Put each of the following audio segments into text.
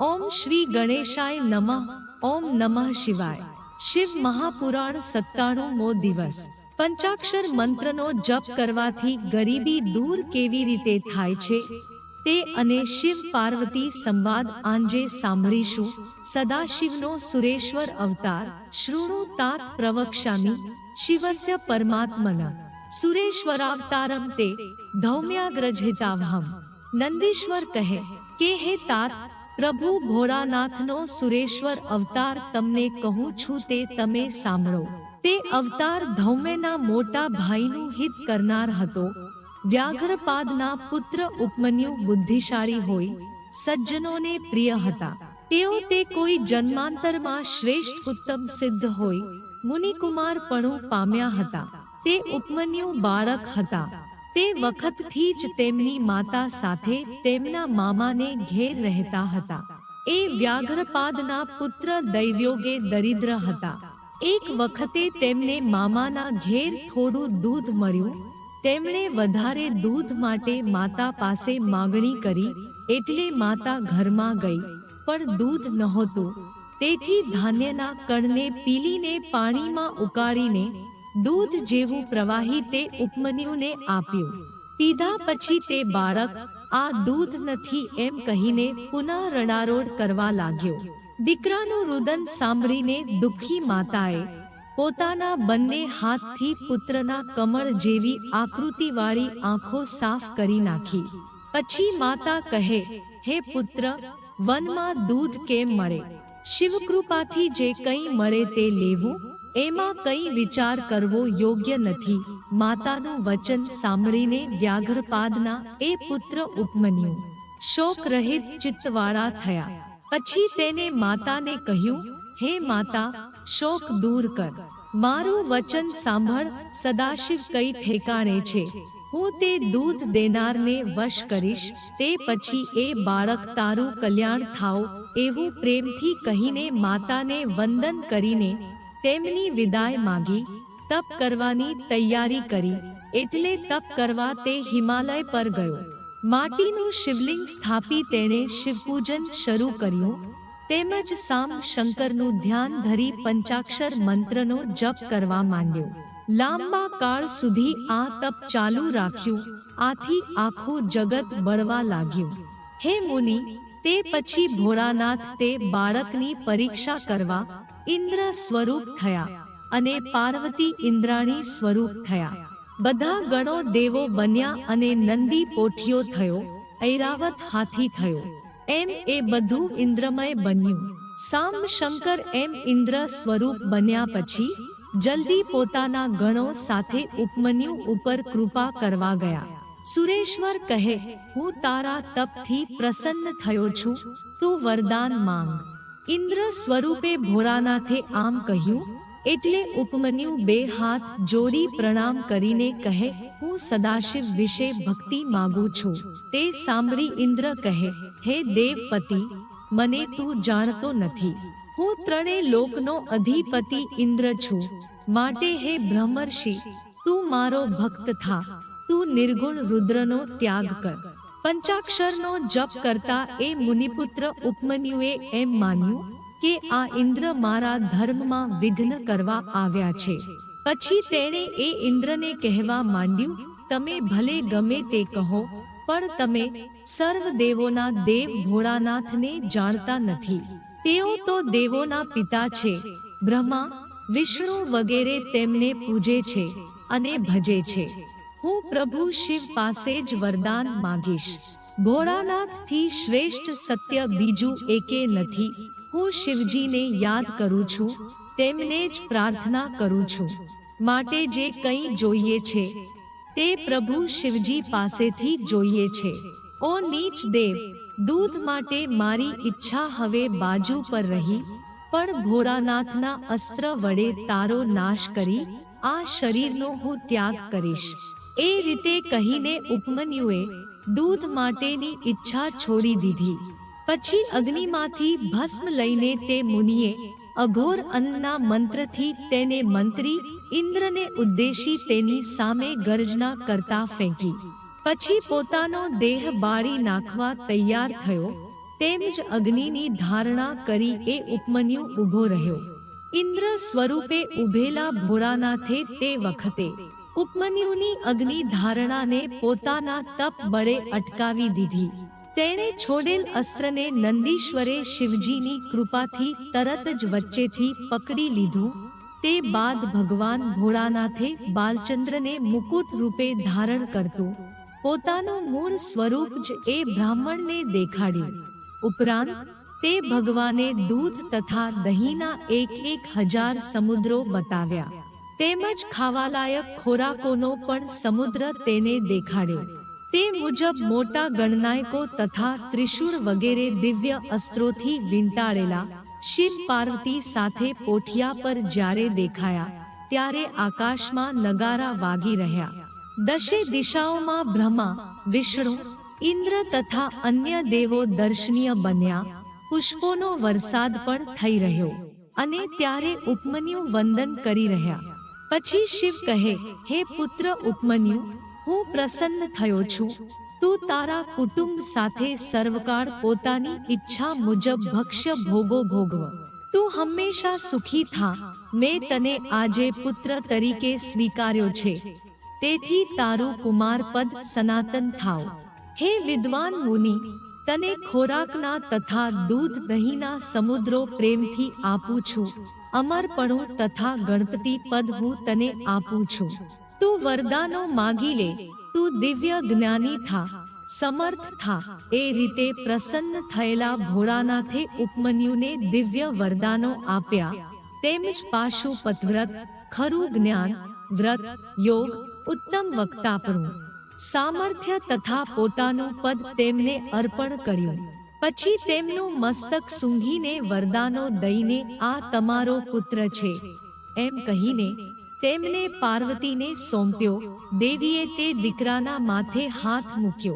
ઓમ શ્રી ગણેશાય નમઃ. ઓમ નમઃ શિવાય. શિવ મહાપુરાણ સત્તાણુમો દિવસ. પંચાક્ષર મંત્રનો જપ કરવાથી ગરીબી દૂર કેવી રીતે થાય છે? તે અને શિવ પાર્વતી સંવાદ આંજે સાંભળીશું. સદાશિવનો સુરેશ્વર અવતાર શૃણુ તાત પ્રવક્ષામી શિવસ્ય પરમાત્મન. સુરેશ્વરાવતારમ તે ધૌમ્યાગ્રજિતાવહમ. નંદીશ્વર કહે, કે હે તાત પ્રભુ ભોળાનાથનો સુરેશ્વર અવતાર તમને કહું છું તે તમે સાંભળો. તે અવતાર ધૌમ્યના મોટા ભાઈનું હિત કરનાર હતો. વ્યાઘ્રપાદના પુત્ર ઉપમન્યુ બુદ્ધિશાળી હોય, સજ્જનોને પ્રિય હતા. તેઓ તે કોઈ જન્માંતરમાં શ્રેષ્ઠ ઉત્તમ સિદ્ધ હોય મુનિકુમાર પણું પામ્યા હતા. તે ઉપમન્યુ બાળક હતા. તે વખતથી જ તેમની માતા સાથે તેમના મામાને ઘેર રહેતા હતા. એ વ્યાઘ્રપાદના પુત્ર દૈવ્યોગે દરિદ્ર હતા. એક વખતે તેમને મામાના ઘેર થોડું દૂધ મળ્યું. તેમણે વધારે દૂધ માટે માતા પાસે માગણી કરી એટલે માતા ઘરમાં ગઈ, પણ દૂધ નહોતું. તેથી ધાન્યના કણને પીલીને પાણીમાં ઉકાળીને દૂધ જેવું પ્રવાહી તે ઉપમન્યુને આપ્યું. પીધા પછી તે બાળક, આ દૂધ નથી એમ કહીને પુનઃ રણારોડ કરવા લાગ્યો. દીકરાનું રુદન સાંભળીને દુઃખી માતાએ પોતાના બંને હાથથી પુત્રના કમળ જેવી આકૃતિવાળી આંખો સાફ કરી નાખી. પછી માતા કહે, હે પુત્ર, વનમાં દૂધ કેમ મળે? શિવકૃપાથી જે કંઈ મળે તે લેવું? એમાં કંઈ વિચાર કરવો યોગ્ય નથી. માતાનું વચન સાંભળીને વ્યાઘ્રપાદના એ પુત્ર ઉપમન્યુ. શોક રહિત ચિત્તવાળા થયા. પછી તેને માતાને કહ્યું, હે માતા, શોક દૂર કર. મારું વચન સાંભળ, સદાશિવ કઈ ઠેકાણે છે. હું તે દૂધ દેનારને વશ કરીશ. તે પછી એ બાળક તારું કલ્યાણ થાવ એવું પ્રેમથી કહીને માતાને વંદન કરીને તેમની વિદાય માંગી, તપ કરવાની તૈયારી કરી, એટલે તપ કરવા તે હિમાલય પર ગયો. માટીનું શિવલિંગ સ્થાપી તેણે શિવપૂજન શરૂ કર્યું. તેમજ સામ શંકરનું ધ્યાન ધરી પંચાક્ષર મંત્રનો જપ કરવા માંડ્યો. લાંબા કાળ સુધી આ તપ ચાલુ રાખ્યું, આથી આખું જગત બળવા લાગ્યું. હે મુનિ, તે પછી ભોળાનાથ તે બાળકની પરીક્ષા કરવા ઇન્દ્ર સ્વરૂપ થયા અને પાર્વતી ઇન્દ્રાણી સ્વરૂપ થયા. બધા ગણો દેવો બન્યા અને નંદી પોઠિયો થયો, ઐરાવત હાથી થયો. એમ એ બધું ઇન્દ્રમય બન્યું. સામ શંકર એમ ઇન્દ્ર સ્વરૂપ બન્યા પછી, જલ્દી પોતાના ગણો સાથે ઉપમન્યુ ઉપર કૃપા કરવા ગયા. સુરેશ્વર કહે, હું તારા તપથી પ્રસન્ન થયો છું. તું વરદાન માંગ. ઇન્દ્ર સ્વરૂપે ભોળાનાથે આમ કહ્યું, એટલે ઉપમન્યુ બે હાથ જોડી પ્રણામ કરીને કહે, હું સદાશિવ વિશે ભક્તિ માગું છું. તે સાંભળી ઇન્દ્ર કહે, હે દેવપતિ, મને તું જાણતો નથી. હું ત્રણે લોકનો અધિપતિ ઇન્દ્ર છું. માટે હે બ્રહ્મર્ષિ, તું મારો ભક્ત થા. તું નિર્ગુણ રુદ્રનો ત્યાગ કર. પંચાક્ષરનો જપ કરતા એ મુનિપુત્ર ઉપમન્યુએ એમ માન્યું કે આ ઇન્દ્ર મારા ધર્મમાં વિઘ્ન કરવા આવ્યા છે. પછી તેણે એ ઇન્દ્રને કહેવા માંડ્યું, તમે ભલે ગમે તે કહો, પણ તમે સર્વ દેવોના દેવ ભોળાનાથને જાણતા નથી. તેઓ તો દેવોના પિતા છે, બ્રહ્મા, વિષ્ણુ વગેરે તેમને પૂજે છે અને ભજે છે. હું પ્રભુ શિવ પાસે જ વરદાન માગીશ. ભોળાનાથથી શ્રેષ્ઠ સત્ય બીજું એકે નથી. હું શિવજીને યાદ કરું છું, તેમને જ પ્રાર્થના કરું છું. માટે જે કંઈ જોઈએ છે, તે પ્રભુ શિવજી પાસેથી જોઈએ છે. ઓ નીચ દેવ દૂધ માટે મારી ઈચ્છા હવે બાજુ પર રહી, પણ ભોળાનાથના અસ્ત્ર વડે તારો નાશ કરી, આ શરીરનો હું ત્યાગ કરીશ. એ રીતે કહીને ઉપમન્યુએ દૂધ માટેની ઈચ્છા છોડી દીધી. પછી અગ્નિમાંથી ભસ્મ લઈને તે મુનિએ અઘોર અન્નના મંત્રથી તેને મંત્રી ઇન્દ્રને ઉદ્દેશી તેની સામે ગર્જના કરતા ફેંકી. પછી પોતાનો દેહ બાળી નાખવા તૈયાર થયો. તેમ જ અગ્નિની ધારણા કરી એ ઉપમન્યુ ઊભો રહ્યો. ઇન્દ્ર સ્વરૂપે ઉભેલા ભોળાનાથે તે વખતે ઉપમન્યુની અગ્નિ ધારણાને પોતાના તપ બળે અટકાવી દીધી. તેણે છોડેલ અસ્ત્રને નંદીશ્વરે શિવજીની કૃપાથી તરત જ વચ્ચેથી પકડી લીધું. તે બાદ ભગવાન ભોળાનાથે બાલચંદ્રને મુકુટ રૂપે ધારણ કરતું. પોતાનું મૂળ સ્વરૂપ જ એ બ્રાહ્મણને દેખાડ્યું. ઉપરાંત, તે ભગવાને દૂધ તથા દહીંના એક એક હજાર સમુદ્રો બતાવ્યા. તેમજ ખાવાલાયક ખોરાકોનો પણ સમુદ્ર તેને દેખાડ્યો. તે મુજબ મોટા ગણનાયકો તથા ત્રિશૂળ વગેરે દિવ્ય અસ્ત્રોથી વીંટાળેલા શિવ પાર્વતી સાથે પોઠિયા પર જ્યારે દેખાયા, ત્યારે આકાશમાં નગારા વાગી રહ્યા. દશે દિશાઓમાં બ્રહ્મા, વિષ્ણુ, ઇન્દ્ર તથા અન્ય દેવો દર્શનીય બન્યા. પુષ્પોનો વરસાદ પણ થઈ રહ્યો અને ત્યારે ઉપમન્યુ વંદન કરી રહ્યા. પછી શિવ કહે, હે પુત્ર ઉપમન્યુ, હું પ્રસન્ન થયો છું. તું તારા કુટુંબ સાથે સર્વકાળ પોતાની ઈચ્છા મુજબ ભક્ષ્ય ભોગો ભોગવ. તું હંમેશા સુખી થા. મેં તને આજે પુત્ર તરીકે સ્વીકાર્યો છે. તેથી તારું કુમાર પદ સનાતન થાવ. હે વિદ્વાન મુનિ, તને ખોરાકના તથા દૂધ દહીંના સમુદ્રો પ્રેમથી આપું છું. અમરપણું તથા ગણપતિ પદ હું તને આપું છું. તું વરદાનો માગી લે, તું દિવ્ય જ્ઞાની થા, સમર્થ થા, એ રીતે પ્રસન્ન થયેલા ભોળાનાથે ઉપમન્યુને દિવ્ય વરદાનો આપ્યા. તેમજ પાશુપતવ્રત ખરું જ્ઞાન, વ્રત, યોગ, ઉત્તમ વક્તાપણું સામર્થ્ય તથા પોતાનું પદ તેમને અર્પણ કર્યું. પછી તેમનું મસ્તક સૂંઘીને વરદાનો દઈને, આ તમારો પુત્ર છે. એમ કહીને તેમને પાર્વતીને સોંપ્યો. દેવીએ તે દીકરાના માથે હાથ મૂક્યો.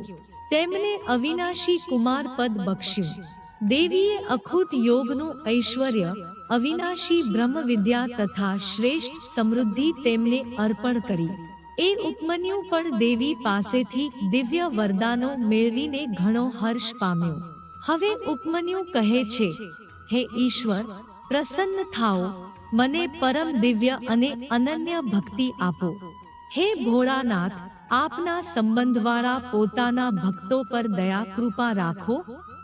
તેમને અવિનાશી કુમાર પદ બક્ષ્યું. દેવીએ અખૂટ યોગનું ઐશ્વર્ય, અવિનાશી બ્રહ્મ વિદ્યા તથા શ્રેષ્ઠ સમૃદ્ધિ તેમને અર્પણ કરી. એ ઉપમન્યુ પણ દેવી પાસેથી દિવ્ય વરદાનો મેળવીને ઘણો હર્ષ પામ્યો. હવે ઉપમન્યુ કહે છે, હે ઈશ્વર, પ્રસન્ન થાઓ, મને પરમ દિવ્ય અને અનન્ય ભક્તિ આપો. હે ભોળાનાથ, આપના સંબંધવાળા પોતાના ભક્તો પર દયા કૃપા રાખો,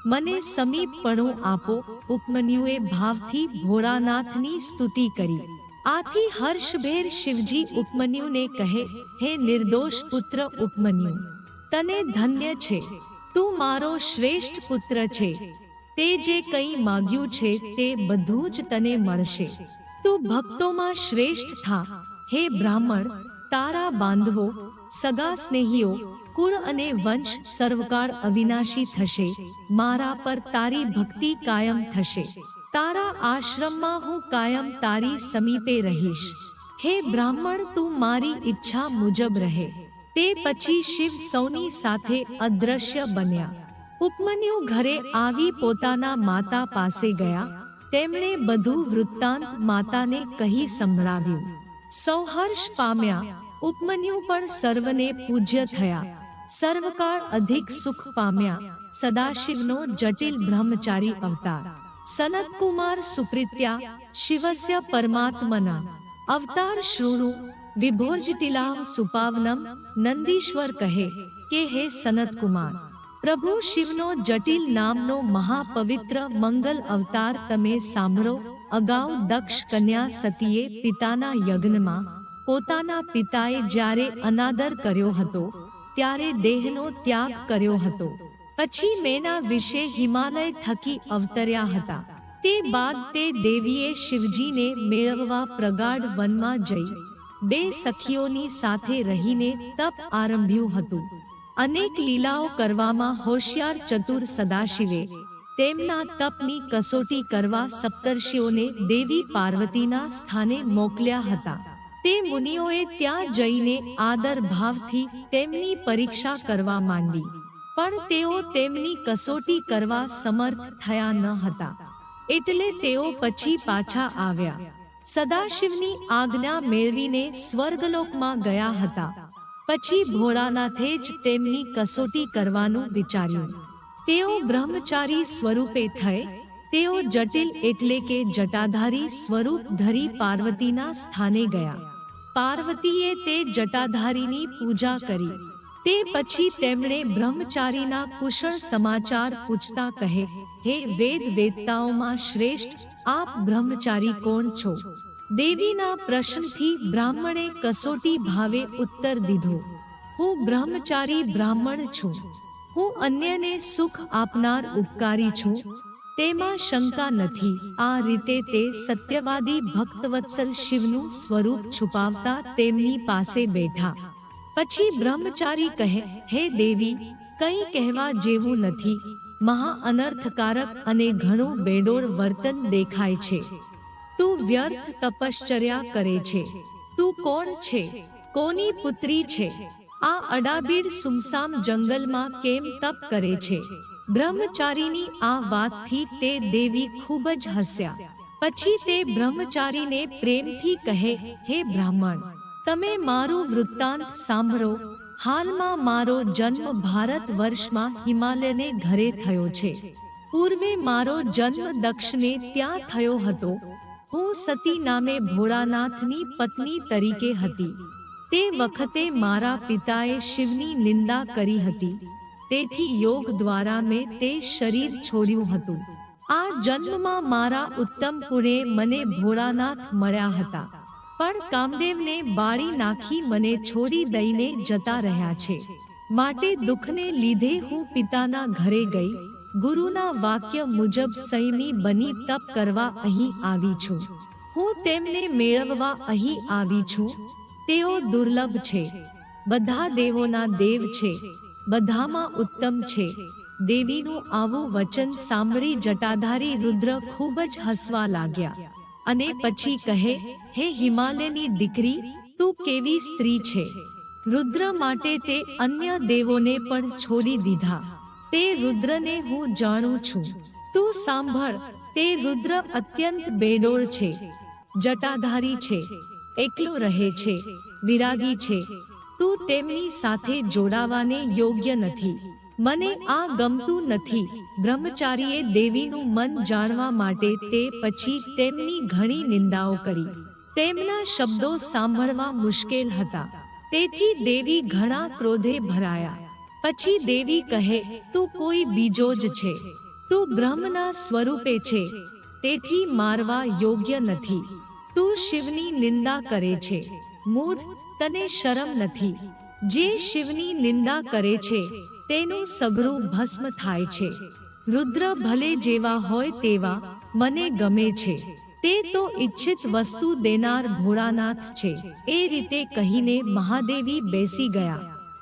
મને સમીપણું આપો. ઉપમન્યુએ ભાવથી ભોળાનાથની સ્તુતિ કરી. આથી હર્ષભેર શિવજી ઉપમન્યુને કહે, હે નિર્દોષ પુત્ર ઉપમન્યુ, તને ધન્ય છે. તું મારો શ્રેષ્ઠ પુત્ર છે. તે જે કંઈ માગ્યું છે તે બધું જ તને મળશે. તું ભક્તોમાં શ્રેષ્ઠ થા. હે બ્રાહ્મણ, તારા બાંધવો, સગા સ્નેહીઓ, કુળ અને વંશ સર્વકાળ અવિનાશી થશે. મારા પર તારી ભક્તિ કાયમ થશે. તારા આશ્રમમાં હું કાયમ તારી સમીપે રહીશ. હે બ્રાહ્મણ, તું મારી ઈચ્છા મુજબ રહે. તે પછી શિવ સૌની સાથે અદ્રશ્ય બન્યા. ઉપમન્યુ ઘરે આવી પોતાના માતા પાસે ગયા. તેમણે બધું વૃત્તાંત માતાને કહી સંભળાવ્યું. સૌહર્ષ પામ્યા. ઉપમન્યુ પણ સર્વને પૂજ્ય થયા. સર્વકાળ અધિક સુખ પામ્યા. સદાશિવનો જટિલ બ્રહ્મચારી અવતાર. સનતકુમાર સુપ્રિત્યા શિવસ્ય પરમાત્મના. અવતાર વિભોર્જટિલાહ સુપાવનમ નંદીશ્વર કહે કે હે સનતકુમાર પ્રભુ શિવનો જટિલ નામનો મહાપવિત્ર મંગલ અવતાર તમે સાંભળો અગાઉ દક્ષ કન્યા સતીએ પિતાના યજ્ઞમાં પોતાના પિતાએ જ્યારે અનાદર કર્યો હતો ત્યારે દેહનો ત્યાગ કર્યો હતો પછી મેના વિશે હિમાલય થકી અવતર્યા હતા તે બાદ તે દેવીએ શિવજીને મેળવવા પ્રગાઢ વનમાં જઈ બે સખીઓની સાથે રહીને તપ આરંભ્યું હતું. અનેક લીલાઓ કરવામાં હોશિયાર ચતુર સદાશિવે. તેમના તપની કસોટી કરવા સપ્તર્ષિઓને દેવી પાર્વતીના સ્થાને મોકલ્યા હતા. તે મુનિઓએ ત્યાં જઈને આદર ભાવથી તેમની પરીક્ષા કરવા માંડી. પણ તેઓ તેમની કસોટી કરવા સમર્થ થયા ન હતા. એટલે તેઓ પછી પાછા આવ્યા. સદાશિવની આજ્ઞા મેળવીને સ્વર્ગલોકમાં ગયા હતા. પછી ભોળાનાથે જ તેમની કસોટી કરવાનું વિચાર્યું. તેઓ બ્રહ્મચારી સ્વરૂપે થઈ, તેઓ જટિલ એટલે કે જટાધારી સ્વરૂપ ધરી પાર્વતીના સ્થાને ગયા. પાર્વતીએ તે જટાધારીની પૂજા કરી. તે પછી તેમણે બ્રહ્મચારીના કુશળ સમાચાર પૂછતા કહે, હે વેદ વેદતાઓમાં શ્રેષ્ઠ, આપ બ્રહ્મચારી કોણ છો? દેવીના પ્રશ્નથી બ્રાહ્મણે કસોટી ભાવે ઉત્તર દીધો, હું બ્રહ્મચારી બ્રાહ્મણ છું. હું અન્યને સુખ આપનાર ઉપકારી છું. તેમાં શંકા નથી. આ રીતે તે સત્યવાદી ભક્તવત્સલ શિવનું સ્વરૂપ છુપાવતા તેમની પાસે બેઠા. પછી બ્રહ્મચારી કહે હે દેવી કંઈ કહેવા જેવું નથી. મહા અનર્થકારક અને ઘણું બેડોળ વર્તન દેખાય છે. તું વ્યર્થ તપશ્ચર્યા કરે છે. તું કોણ છે? કોની પુત્રી છે? આ અડાબીડ સુમસામ જંગલમાં કેમ તપ કરે છે? બ્રહ્મચારીની આ વાતથી તે દેવી ખૂબ જ હસ્યા. પછી તે બ્રહ્મચારીને પ્રેમથી કહે હે બ્રાહ્મણ તમે મારું વૃત્તાંત સાંભળો. હાલમાં મારો જન્મ ભારત વર્ષમાં હિમાલયને ઘરે થયો છે. પૂર્વે મારો જન્મ દક્ષને ત્યાં થયો હતો. હું સતી નામે ભોળાનાથની પત્ની તરીકે હતી. તે વખતે મારા પિતાએ શિવની નિંદા કરી હતી. તેથી યોગ દ્વારા મેં તે શરીર છોડ્યું હતું. આ જન્મમાં મારા ઉત્તમ પુણે મને ભોળાનાથ મળ્યા હતા. પણ કામદેવને બાળી નાખી મને છોડી દઈને જતા રહ્યા છે. માટે દુઃખને લીધે હું પિતાના ઘરે ગઈ. ગુરુના વાક્ય મુજબ સૈમી બની તપ કરવા અહીં આવી છું. હું તેમને મેળવવા અહીં આવી છું. તેઓ દુર્લભ છે. બધા દેવોના દેવ છે. બધામાં ઉત્તમ છે. દેવીનું આવું વચન સાંભળી જટાધારી રુદ્ર ખૂબ જ હસવા લાગ્યા. અને પછી કહે, હે હિમાલયની દીકરી, તું કેવી સ્ત્રી છે? રુદ્ર માટે તે અન્ય દેવોને પણ છોડી દીધા. તે રુદ્રને હું જાણું છું. તું સાંભળ, તે રુદ્ર અત્યંત બેડોળ છે, જટાધારી છે, એકલો રહે છે, વિરાગી છે. તું તેમની સાથે જોડાવાને યોગ્ય નથી. મને આ ગમતું નથી. બ્રહ્મચારીએ દેવીનું મન જાણવા માટે તે પછી તેમની ઘણી નિંદાઓ કરી. તેમના શબ્દો સાંભળવા મુશ્કેલ હતા. તેથી દેવી ઘણા ક્રોધે ભરાયા. પછી દેવી કહે, તું કોઈ બીજો જ છે. તું બ્રહ્મના સ્વરૂપે છે. તેથી મારવા યોગ્ય નથી. તું શિવની નિંદા કરે છે. મૂઢ તને શરમ નથી. જે શિવની નિંદા કરે છે તેનું સભરું ભસ્મ થાય છે. રુદ્ર ભલે જેવા હોય તેવા મને ગમે છે. તે તો ઈચ્છિત વસ્તુ દેનાર ભોળાનાથ છે. એ રીતે કહીને મહાદેવી બેસી ગયા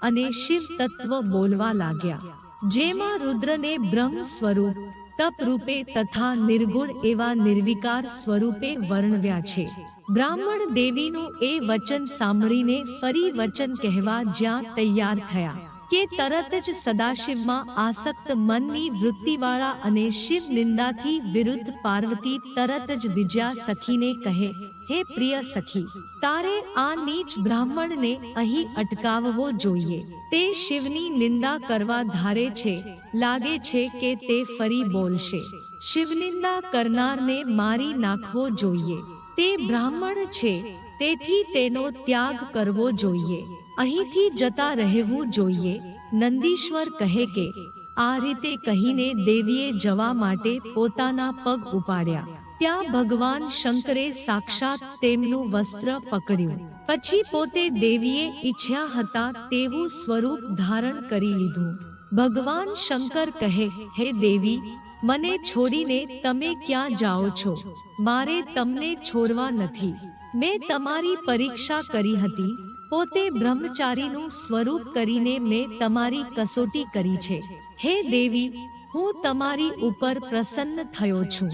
અને શિવ તત્વ બોલવા લાગ્યા. જેમાં રુદ્રને બ્રહ્મ સ્વરૂપ, તપ રૂપે તથા નિર્ગુણ એવા નિર્વિકાર સ્વરૂપે વર્ણવ્યા છે. બ્રાહ્મણ દેવીનું એ વચન સાંભળીને ફરી વચન કહેવા જ્યાં તૈયાર થયા. કે તરત જ સદાશિવમાં આસક્ત મનની વૃત્તિવાળા અને શિવ નિંદાથી વિરુદ્ધ પાર્વતી તરત જ વિજયા સખીને કહે, હે પ્રિય સખી, તારે આ નીચ બ્રાહ્મણને અહીં અટકાવવો જોઈએ. તે શિવની નિંદા કરવા ધારે છે. લાગે છે કે તે ફરી બોલશે. શિવનિંદા કરનારને મારી નાખવો જોઈએ. તે બ્રાહ્મણ છે. તેથી તેનો ત્યાગ કરવો જોઈએ. અહીંથી જતા રહેવું જોઈએ. નંદીશ્વર કહે કે, આ રીતે કહીને દેવીએ જવા માટે પોતાના પગ ઉપાડ્યા. ત્યાં ભગવાન શંકરે સાક્ષાત તેમનું વસ્ત્ર પકડ્યું. પછી પોતે દેવીએ ઈચ્છ્યા હતા તેવું સ્વરૂપ ધારણ કરી લીધું. ભગવાન શંકર કહે, હે દેવી, મને છોડીને તમે ક્યાં જાઓ છો? મારે તમને છોડવા નથી. મેં તમારી પરીક્ષા કરી હતી. પોતે બ્રહ્મચારીનું સ્વરૂપ કરીને મેં તમારી કસોટી કરી છે. હે દેવી, હું તમારી ઉપર પ્રસન્ન થયો છું.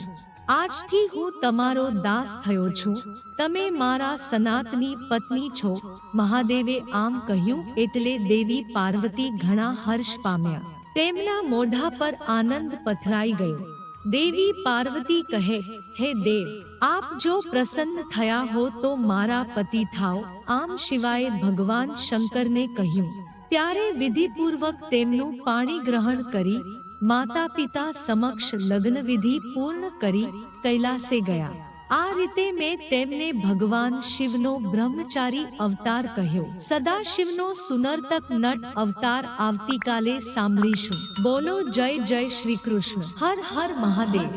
આજથી હું તમારો દાસ થયો છું. તમે મારા સનાતની પત્ની છો. મહાદેવે આમ કહ્યું એટલે દેવી પાર્વતી ઘણા હર્ષ પામ્યા. તેમના મોઢા પર આનંદ પથરાઈ ગયો. દેવી પાર્વતી કહે, હે દેવ, આપ જો પ્રસન્ન થયા હો તો મારા પતિ થાઓ. આમ સિવાય ભગવાન શંકરને કહ્યું. ત્યારે વિધિપૂર્વક તેમનું પાણી ગ્રહણ કરી માતા પિતા સમક્ષ લગ્નવિધિ પૂર્ણ કરી કૈલાસે ગયા. આ રીતે મેં તેમને ભગવાન શિવનો બ્રહ્મચારી અવતાર કહ્યો. સદાશિવનો સુનર્તક નટ અવતાર આવતીકાલે સાંભળીશું. બોલો જય જય શ્રી કૃષ્ણ. હર હર મહાદેવ.